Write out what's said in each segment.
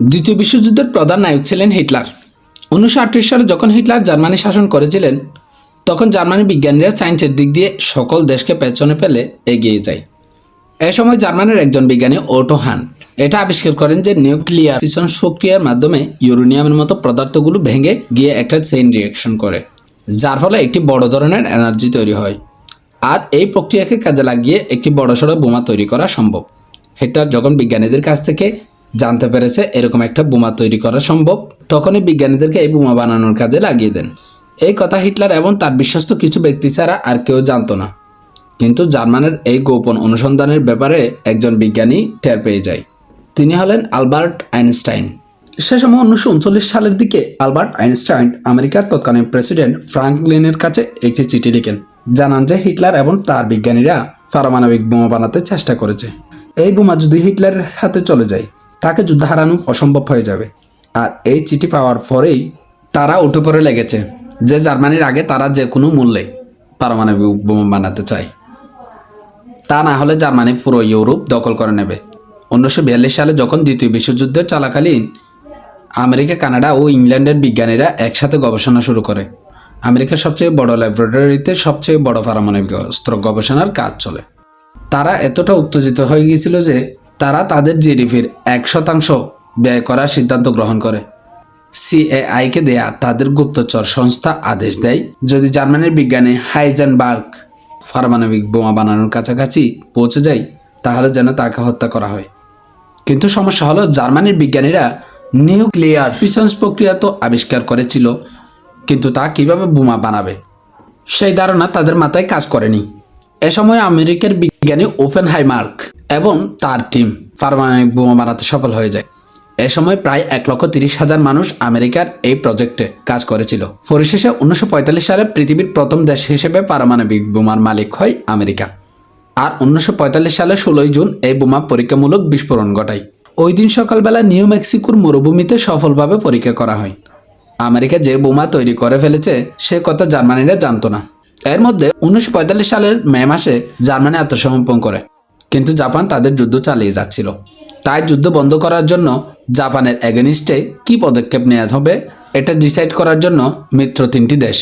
দ্বিতীয় বিশ্বযুদ্ধের প্রধান নায়ক ছিলেন হিটলার। উনিশশো আটত্রিশ সালে যখন হিটলার জার্মানি শাসন করেছিলেন, তখন জার্মানি বিজ্ঞানীরা সায়েন্সের দিক দিয়ে সকল দেশকে পেছনে ফেলে এগিয়ে যায়। এ সময় জার্মানির একজন বিজ্ঞানী ওটো হান এটা আবিষ্কার করেন যে নিউক্লিয়ার ফিশন প্রক্রিয়ার মাধ্যমে ইউরেনিয়ামের মতো পদার্থগুলো ভেঙে গিয়ে একটা চেইন রিয়াকশন করে, যার ফলে একটি বড় ধরনের এনার্জি তৈরি হয়। আর এই প্রক্রিয়াকে কাজে লাগিয়ে একটি বড়সড় বোমা তৈরি করা সম্ভব। হিটলার যখন বিজ্ঞানীদের কাছ থেকে জানতে পেরেছে এরকম একটা বোমা তৈরি করা সম্ভব। তখনই বিজ্ঞানীদেরকে এই বোমা বানানোর কাজে লাগিয়ে দেন। এই কথা হিটলার এবং তার বিশ্বস্ত কিছু ব্যক্তি ছাড়া আর কেউ জানতো না। কিন্তু জার্মানের এই গোপন অনুসন্ধানের ব্যাপারে একজন বিজ্ঞানী টের পেয়ে যায়। তিনি হলেন আলবার্ট আইনস্টাইন। সে সময় উনিশশো উনচল্লিশ সালের দিকে আলবার্ট আইনস্টাইন আমেরিকার তৎকালীন প্রেসিডেন্ট ফ্রাঙ্কলিনের কাছে একটি চিঠি লিখেন। জানান যে হিটলার এবং তার বিজ্ঞানীরা পারমাণবিক বোমা বানাতে চেষ্টা করেছে। এই বোমা যদি হিটলারের হাতে চলে যায় তাকে যুদ্ধ হারানো অসম্ভব হয়ে যাবে। আর এই চিঠি পাওয়ার পরেই তারা উঠে পড়ে লেগেছে যে জার্মানির আগে তারা যে কোনো মূল্যে পারমাণবিক বোমা বানাতে চায়। তা না হলে জার্মানি পুরো ইউরোপ দখল করে নেবে। উনিশশো বিয়াল্লিশ সালে যখন দ্বিতীয় বিশ্বযুদ্ধের চলাকালীন আমেরিকা, কানাডা ও ইংল্যান্ডের বিজ্ঞানীরা একসাথে গবেষণা শুরু করে। আমেরিকার সবচেয়ে বড় ল্যাবরেটরিতে সবচেয়ে বড় পারমাণবিক অস্ত্র গবেষণার কাজ চলে। তারা এতটা উত্তেজিত হয়ে গিয়েছিল যে তারা তাদের জিডিপির এক শতাংশ ব্যয় করার সিদ্ধান্ত গ্রহণ করে। সিএআইকে দেয়া তাদের গুপ্তচর সংস্থা আদেশ দেয়, যদি জার্মানির বিজ্ঞানী হাইজেনবার্গ পারমাণবিক বোমা বানানোর কাছাকাছি পৌঁছে যায়, তাহলে যেন তাকে হত্যা করা হয়। কিন্তু সমস্যা হলো, জার্মানির বিজ্ঞানীরা নিউক্লিয়ার ফিশনস প্রক্রিয়া তো আবিষ্কার করেছিল, কিন্তু তা কীভাবে বোমা বানাবে? সেই ধারণা তাদের মাথায় কাজ করেনি। এ সময় আমেরিকার বিজ্ঞানী ওপেন হাইমার্ক এবং তার টিম পারমাণবিক বোমা বানাতে সফল হয়ে যায়। এ সময় প্রায় এক লক্ষ তিরিশ হাজার মানুষ আমেরিকার এই প্রজেক্টে কাজ করেছিল। পরিশেষে উনিশশো পঁয়তাল্লিশ সালে পৃথিবীর প্রথম দেশ হিসেবে পারমাণবিক বোমার মালিক হয় আমেরিকা। আর উনিশশো পঁয়তাল্লিশ সালে ষোলোই জুন এই বোমা পরীক্ষামূলক বিস্ফোরণ ঘটায়। ওই দিন সকালবেলা নিউ মেক্সিকোর মরুভূমিতে সফলভাবে পরীক্ষা করা হয়। আমেরিকা যে বোমা তৈরি করে ফেলেছে, সে কথা জার্মানিরা জানতো না। এর মধ্যে উনিশশো পঁয়তাল্লিশ সালের মে মাসে জার্মানি আত্মসমর্পণ করে। কিন্তু জাপান তাদের যুদ্ধ চালিয়ে যাচ্ছিল। তাই যুদ্ধ বন্ধ করার জন্য জাপানের এগেনিস্টে কি পদক্ষেপ নেওয়া হবে, এটা ডিসাইড করার জন্য মিত্র তিনটি দেশ,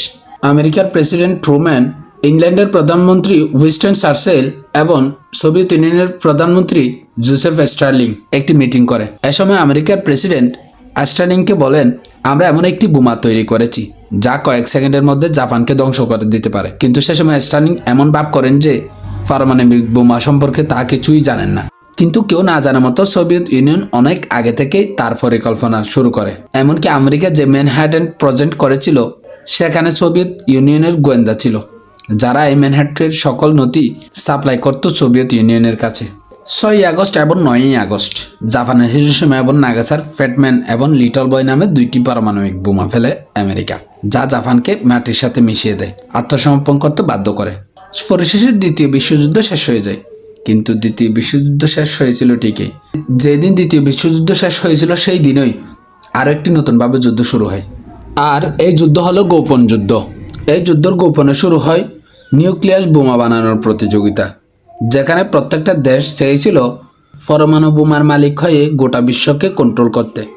আমেরিকার প্রেসিডেন্ট ট্রুম্যান, ইংল্যান্ডের প্রধানমন্ত্রী উইস্টন সার্সেল এবং সোভিয়েত ইউনিয়নের প্রধানমন্ত্রী জোসেফ স্টার্লিং একটি মিটিং করে। এ সময় আমেরিকার প্রেসিডেন্ট স্টার্লিংকে বলেন, আমরা এমন একটি বোমা তৈরি করেছি, যা কয়েক সেকেন্ডের মধ্যে জাপানকে ধ্বংস করে দিতে পারে। কিন্তু সে সময় স্টার্লিং এমন ভাব করেন যে পারমাণবিক বোমা সম্পর্কে তা কিছুই জানেন না। কিন্তু কেউ না জানার মতো সোভিয়েত ইউনিয়ন অনেক আগে থেকেই তার পরিকল্পনা শুরু করে। এমনকি আমেরিকা যে ম্যানহাটন প্রজেন্ট করেছিল, সেখানে সোভিয়েত ইউনিয়নের গোয়েন্দা ছিল, যারা এই ম্যানহাটনের সকল নথি সাপ্লাই করত সোভিয়েত ইউনিয়নের কাছে। ছয়ই আগস্ট এবং নয়ই আগস্ট, জাপানের হিরোসীমা এবং নাগাসার ফ্যাটম্যান এবং লিটল বয় নামে দুইটি পারমাণবিক বোমা ফেলে আমেরিকা, যা জাপানকে মাটির সাথে মিশিয়ে দেয়, আত্মসমর্পণ করতে বাধ্য করে। পরিশেষে দ্বিতীয় বিশ্বযুদ্ধ শেষ হয়ে যায়। কিন্তু দ্বিতীয় বিশ্বযুদ্ধ শেষ হয়েছিল ঠিকই। যেদিন দ্বিতীয় বিশ্বযুদ্ধ শেষ হয়েছিল সেই দিনই আরও একটি নতুনভাবে যুদ্ধ শুরু হয়। আর এই যুদ্ধ হলো গোপন যুদ্ধ। এই যুদ্ধর গোপনে শুরু হয় নিউক্লিয়াস বোমা বানানোর প্রতিযোগিতা। যেখানে প্রত্যেকটা দেশ চেয়েছিল পরমাণু বোমার মালিক হয়ে গোটা বিশ্বকে কন্ট্রোল করতে।